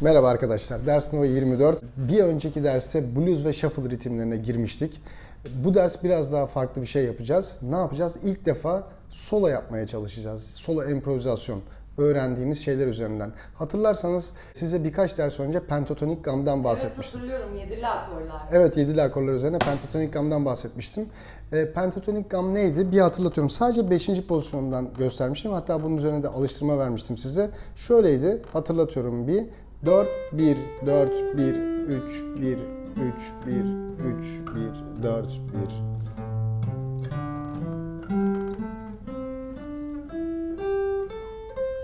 Merhaba arkadaşlar. Ders Nova 24. Bir önceki derste blues ve shuffle ritimlerine girmiştik. Bu ders biraz daha farklı bir şey yapacağız. Ne yapacağız? İlk defa solo yapmaya çalışacağız. Solo improvizasyon öğrendiğimiz şeyler üzerinden. Hatırlarsanız size birkaç ders önce pentatonik gamdan Evet bahsetmiştim. hatırlıyorum yedili akorlar. Evet yedili akorlar üzerine pentatonik gamdan bahsetmiştim. E, pentatonik gam neydi? Bir hatırlatıyorum. Sadece 5. pozisyondan göstermiştim. Hatta bunun üzerine de alıştırma vermiştim size. Şöyleydi. Hatırlatıyorum bir. 4 1 4 1 3 1 3 1 3 1 4 1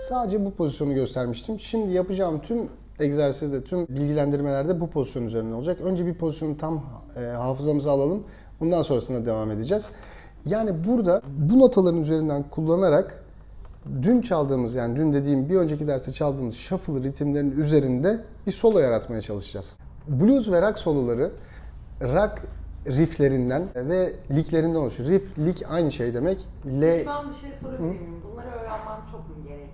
Sadece bu pozisyonu göstermiştim. Şimdi yapacağım tüm egzersizde, tüm bilgilendirmelerde bu pozisyon üzerine olacak. Önce bir pozisyonu tam e, hafızamıza alalım. Ondan sonrasında devam edeceğiz. Yani burada bu notaların üzerinden kullanarak dün çaldığımız yani dün dediğim bir önceki derste çaldığımız shuffle ritimlerin üzerinde bir solo yaratmaya çalışacağız. Blues ve rock soloları rock rifflerinden ve licklerinden oluşuyor. Riff, lick aynı şey demek. L, Ben bir şey sorabilir miyim? Bunları öğrenmem çok mu gerekli?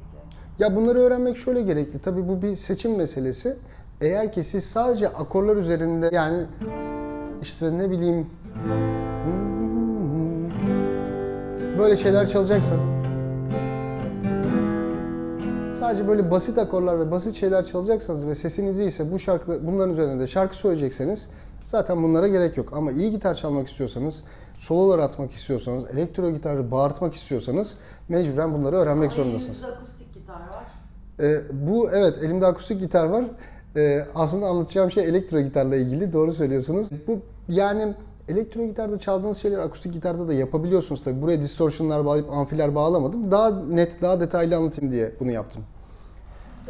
Ya bunları öğrenmek şöyle gerekli. Tabii bu bir seçim meselesi. Eğer ki siz sadece akorlar üzerinde yani işte ne bileyim böyle şeyler çalacaksanız sadece böyle basit akorlar ve basit şeyler çalacaksanız ve sesiniz iyiyse bu şarkı bunların üzerine de şarkı söyleyecekseniz zaten bunlara gerek yok. Ama iyi gitar çalmak istiyorsanız, sololar atmak istiyorsanız, elektro gitarı bağırtmak istiyorsanız mecburen bunları öğrenmek zorundasınız. Elimizde akustik gitar var. Ee, bu evet elimde akustik gitar var. Ee, aslında anlatacağım şey elektro gitarla ilgili. Doğru söylüyorsunuz. Bu yani elektro gitarda çaldığınız şeyleri akustik gitarda da yapabiliyorsunuz tabii. Buraya distortionlar bağlayıp amfiler bağlamadım. Daha net, daha detaylı anlatayım diye bunu yaptım.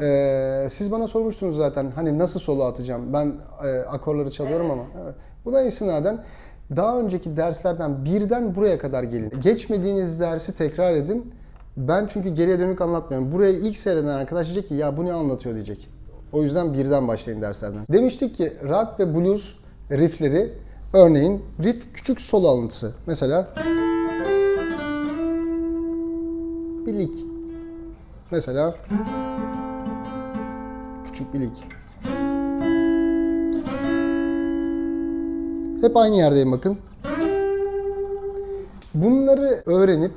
Ee, siz bana sormuştunuz zaten hani nasıl solo atacağım. Ben e, akorları çalıyorum Evet. ama. Evet. Buna istinaden daha önceki derslerden birden buraya kadar gelin. Geçmediğiniz dersi tekrar edin. Ben çünkü geriye dönük anlatmıyorum. Buraya ilk seyreden arkadaş diyecek ki ya bu ne anlatıyor diyecek. O yüzden birden başlayın derslerden. Demiştik ki rock ve blues riffleri örneğin riff küçük solo alıntısı. Mesela bir lik. Mesela küçük bir lik. Hep aynı yerdeyim bakın. Bunları öğrenip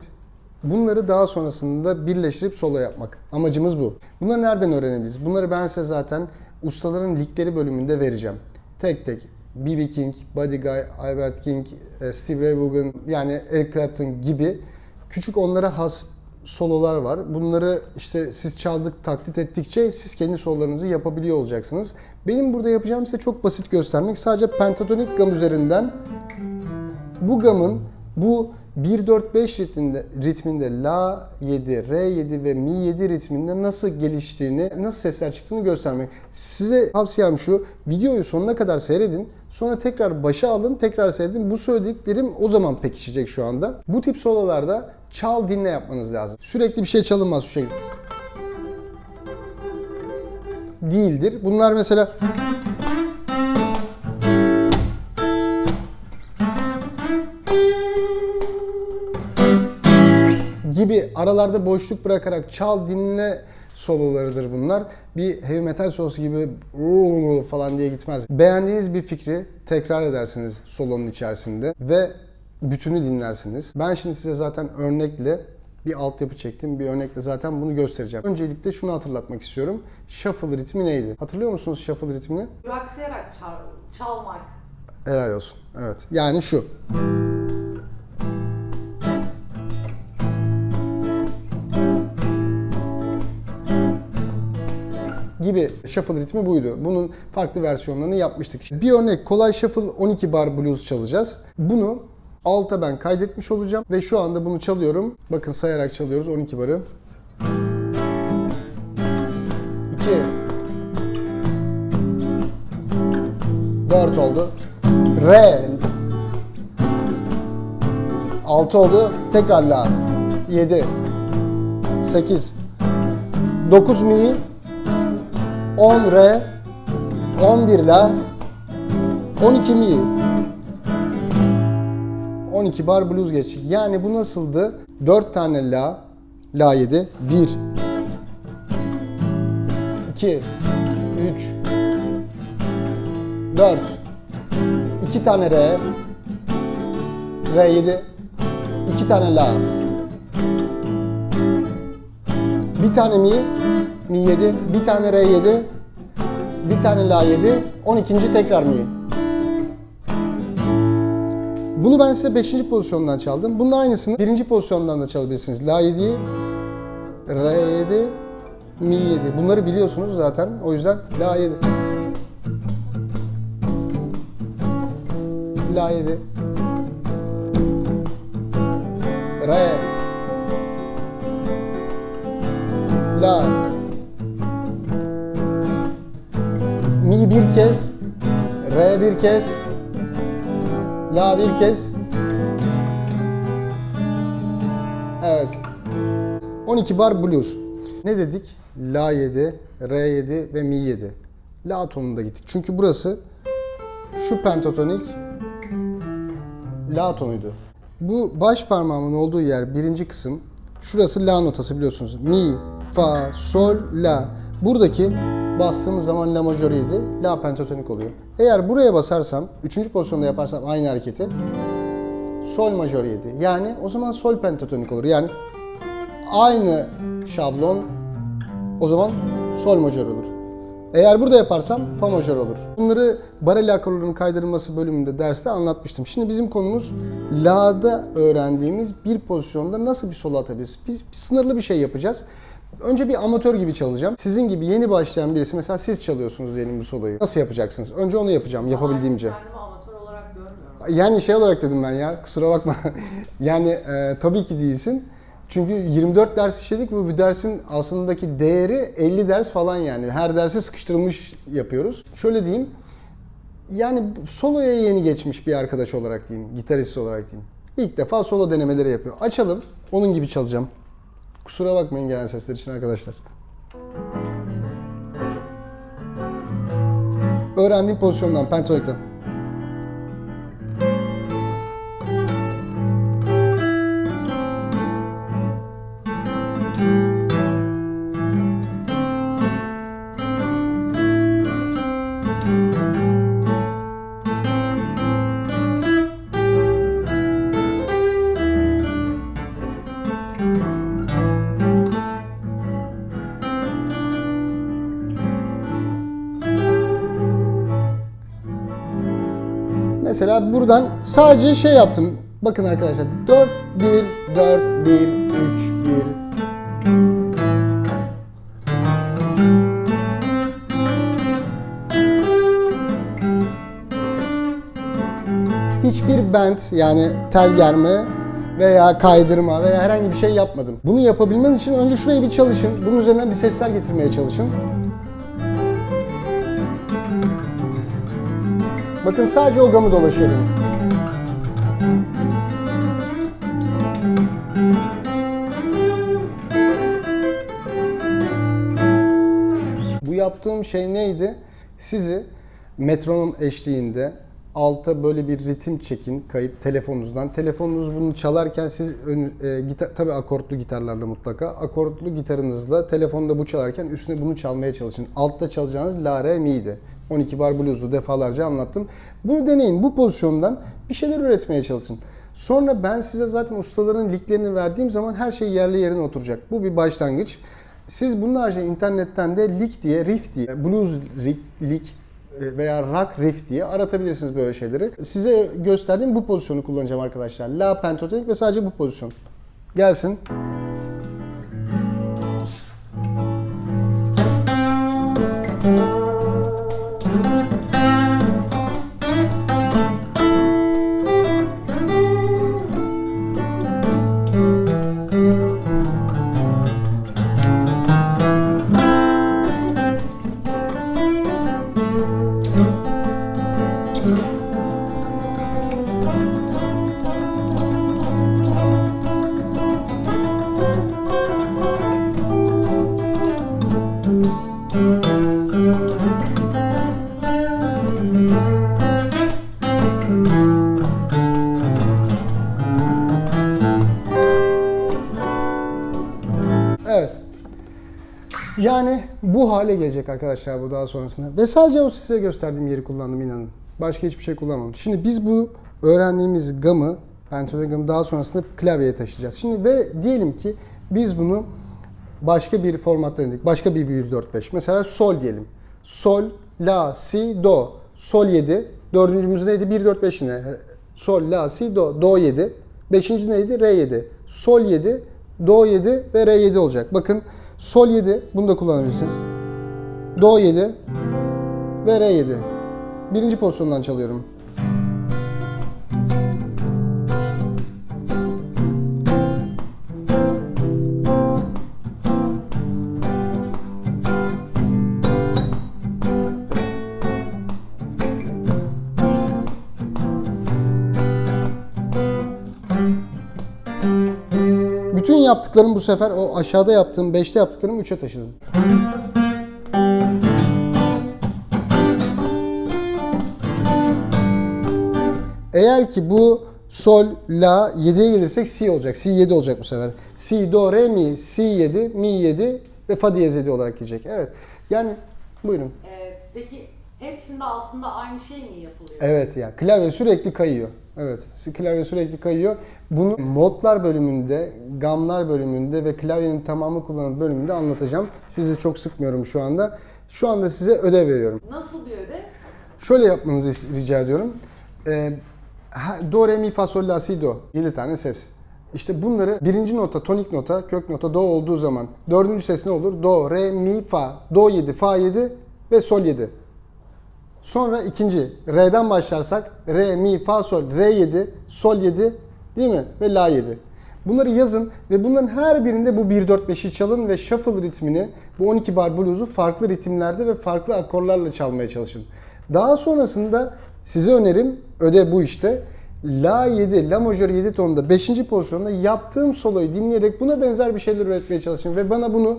bunları daha sonrasında birleştirip solo yapmak. Amacımız bu. Bunları nereden öğrenebiliriz? Bunları ben size zaten ustaların ligleri bölümünde vereceğim. Tek tek B.B. King, Buddy Guy, Albert King, e, Steve Ray Vaughan yani Eric Clapton gibi küçük onlara has sololar var. Bunları işte siz çaldık, taklit ettikçe siz kendi sololarınızı yapabiliyor olacaksınız. Benim burada yapacağım size çok basit göstermek. Sadece pentatonik gam üzerinden bu gamın bu 1-4-5 ritminde, ritminde La 7, Re7 ve Mi 7 ritminde nasıl geliştiğini, nasıl sesler çıktığını göstermek. Size tavsiyem şu, videoyu sonuna kadar seyredin. Sonra tekrar başa alın, tekrar seyredin. Bu söylediklerim o zaman pekişecek şu anda. Bu tip sololarda çal dinle yapmanız lazım. Sürekli bir şey çalınmaz şu şekilde. Değildir. Bunlar mesela aralarda boşluk bırakarak çal dinle sololarıdır bunlar. Bir heavy metal solosu gibi falan diye gitmez. Beğendiğiniz bir fikri tekrar edersiniz solonun içerisinde ve bütünü dinlersiniz. Ben şimdi size zaten örnekle bir altyapı çektim. Bir örnekle zaten bunu göstereceğim. Öncelikle şunu hatırlatmak istiyorum. Shuffle ritmi neydi? Hatırlıyor musunuz shuffle ritmini? Duraksayarak çal- çalmak. Helal olsun. Evet. Yani şu. Gibi shuffle ritmi buydu. Bunun farklı versiyonlarını yapmıştık. Bir örnek kolay shuffle 12 bar blues çalacağız. Bunu alta ben kaydetmiş olacağım ve şu anda bunu çalıyorum. Bakın sayarak çalıyoruz 12 barı. 2 4 oldu. Re 6 oldu. Tekrar la. 7 8 9 mi 10 re 11 la 12 mi? 12 bar blues geçtik. Yani bu nasıldı? 4 tane la la 7 1 2 3 4 2 tane R R7 2 tane La. Bir tane Mi Mi 7 bir tane R7 bir tane La 7 12. tekrar Mi bunu ben size 5. pozisyondan çaldım. Bunun aynısını 1. pozisyondan da çalabilirsiniz. La 7'yi R7 Mi 7. Bunları biliyorsunuz zaten. O yüzden La 7 La 7 Re La bir kez Re bir kez La bir kez Evet 12 bar blues Ne dedik? La 7, Re 7 ve Mi 7 La tonunda gittik çünkü burası şu pentatonik La tonuydu. Bu baş parmağımın olduğu yer birinci kısım. Şurası La notası biliyorsunuz. Mi, Fa, Sol, La. Buradaki bastığımız zaman La majör 7, La pentatonik oluyor. Eğer buraya basarsam, üçüncü pozisyonda yaparsam aynı hareketi Sol majör 7. Yani o zaman Sol pentatonik olur. Yani aynı şablon o zaman Sol majör olur. Eğer burada yaparsam fa majör olur. Bunları barel akorlarının kaydırılması bölümünde derste anlatmıştım. Şimdi bizim konumuz la'da öğrendiğimiz bir pozisyonda nasıl bir solo atabiliriz? Biz sınırlı bir şey yapacağız. Önce bir amatör gibi çalacağım. Sizin gibi yeni başlayan birisi mesela siz çalıyorsunuz diyelim bu soloyu. Nasıl yapacaksınız? Önce onu yapacağım yapabildiğimce. Kendimi amatör olarak görmüyorum. Yani şey olarak dedim ben ya kusura bakma. yani e, tabii ki değilsin. Çünkü 24 ders işledik ve bu dersin aslındaki değeri 50 ders falan yani. Her derse sıkıştırılmış yapıyoruz. Şöyle diyeyim. Yani soloya yeni geçmiş bir arkadaş olarak diyeyim, gitarist olarak diyeyim. İlk defa solo denemeleri yapıyor. Açalım. Onun gibi çalacağım. Kusura bakmayın gelen sesler için arkadaşlar. Öğrendiğim pozisyondan, pentatonikten. Mesela buradan sadece şey yaptım. Bakın arkadaşlar 4 1 4 1 3 1 Hiçbir bend yani tel germe veya kaydırma veya herhangi bir şey yapmadım. Bunu yapabilmeniz için önce şurayı bir çalışın. Bunun üzerinden bir sesler getirmeye çalışın. Bakın sadece o gamı dolaşıyorum. Bu yaptığım şey neydi? Sizi metronom eşliğinde alta böyle bir ritim çekin kayıt telefonunuzdan. Telefonunuz bunu çalarken siz ön, e, gitar, tabii akortlu gitarlarla mutlaka akortlu gitarınızla telefonda bu çalarken üstüne bunu çalmaya çalışın. Altta çalacağınız la re mi'ydi. 12 bar blues'u defalarca anlattım. Bunu deneyin. Bu pozisyondan bir şeyler üretmeye çalışın. Sonra ben size zaten ustaların linklerini verdiğim zaman her şey yerli yerine oturacak. Bu bir başlangıç. Siz bunlarca internetten de lig diye, riff diye, blues rig, e, veya rock riff diye aratabilirsiniz böyle şeyleri. Size gösterdiğim bu pozisyonu kullanacağım arkadaşlar. La pentatonik ve sadece bu pozisyon. Gelsin. Yani Bu hale gelecek arkadaşlar bu daha sonrasında. Ve sadece o size gösterdiğim yeri kullandım inanın. Başka hiçbir şey kullanmadım. Şimdi biz bu öğrendiğimiz gamı, pentagamı daha sonrasında klavyeye taşıyacağız. Şimdi ve diyelim ki biz bunu başka bir formatta denedik. Başka bir 1 4 5. Mesela sol diyelim. Sol, la, si, do. Sol 7. Dördüncümüz neydi? 1 4 5 yine. Sol, la, si, do. Do 7. Beşinci neydi? Re 7. Sol 7, do 7 ve re 7 olacak. Bakın sol 7 bunu da kullanabilirsiniz. Do 7 ve re 7. Birinci pozisyondan çalıyorum. Bütün yaptıklarım bu sefer o aşağıda yaptığım, 5'te yaptıklarımı 3'e taşıdım. Eğer ki bu sol, la 7'ye gelirsek si olacak. Si 7 olacak bu sefer. Si, do, re, mi, si 7, mi 7 ve fa diyez 7 olarak gelecek. Evet. Yani buyurun. Ee, peki hepsinde aslında aynı şey mi yapılıyor? Evet ya klavye sürekli kayıyor. Evet klavye sürekli kayıyor. Bunu modlar bölümünde, gamlar bölümünde ve klavyenin tamamı kullanılan bölümünde anlatacağım. Sizi çok sıkmıyorum şu anda. Şu anda size ödev veriyorum. Nasıl bir ödev? Şöyle yapmanızı rica ediyorum. Ee, do, re, mi, fa, sol, la, si, do. 7 tane ses. İşte bunları birinci nota, tonik nota, kök nota, do olduğu zaman dördüncü ses ne olur? Do, re, mi, fa, do 7, fa 7 ve sol 7. Sonra ikinci Re'den başlarsak Re, Mi, Fa, Sol, Re 7, Sol 7 değil mi? Ve La 7. Bunları yazın ve bunların her birinde bu 1-4-5'i çalın ve shuffle ritmini, bu 12 bar blues'u farklı ritimlerde ve farklı akorlarla çalmaya çalışın. Daha sonrasında size önerim, öde bu işte. La 7, La majör 7 tonunda 5. pozisyonda yaptığım soloyu dinleyerek buna benzer bir şeyler üretmeye çalışın ve bana bunu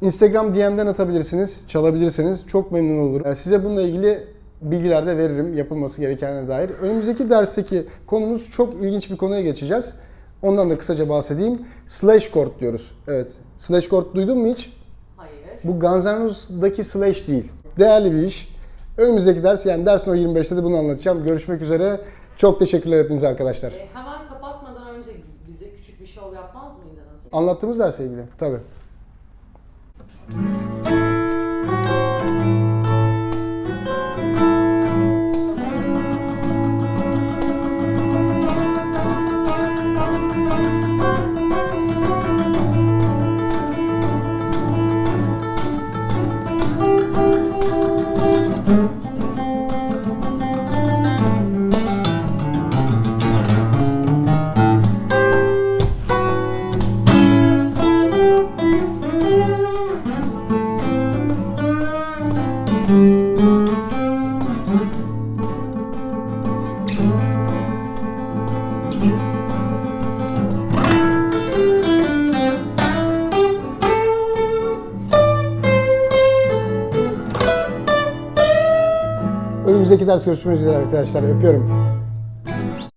Instagram DM'den atabilirsiniz, çalabilirsiniz. Çok memnun olurum. Size bununla ilgili bilgiler de veririm yapılması gerekenine dair. Önümüzdeki dersteki konumuz çok ilginç bir konuya geçeceğiz. Ondan da kısaca bahsedeyim. Slash chord diyoruz. Evet. Slash chord duydun mu hiç? Hayır. Bu Guns N' Roses'daki slash değil. Değerli bir iş. Önümüzdeki ders yani dersin o 25'te de bunu anlatacağım. Görüşmek üzere. Çok teşekkürler hepinize arkadaşlar. Ee, hemen kapatmadan önce bize küçük bir şov yapmaz mıydınız? Anlattığımız derse ilgili. Tabii. Ders görüşmek üzere arkadaşlar. Öpüyorum.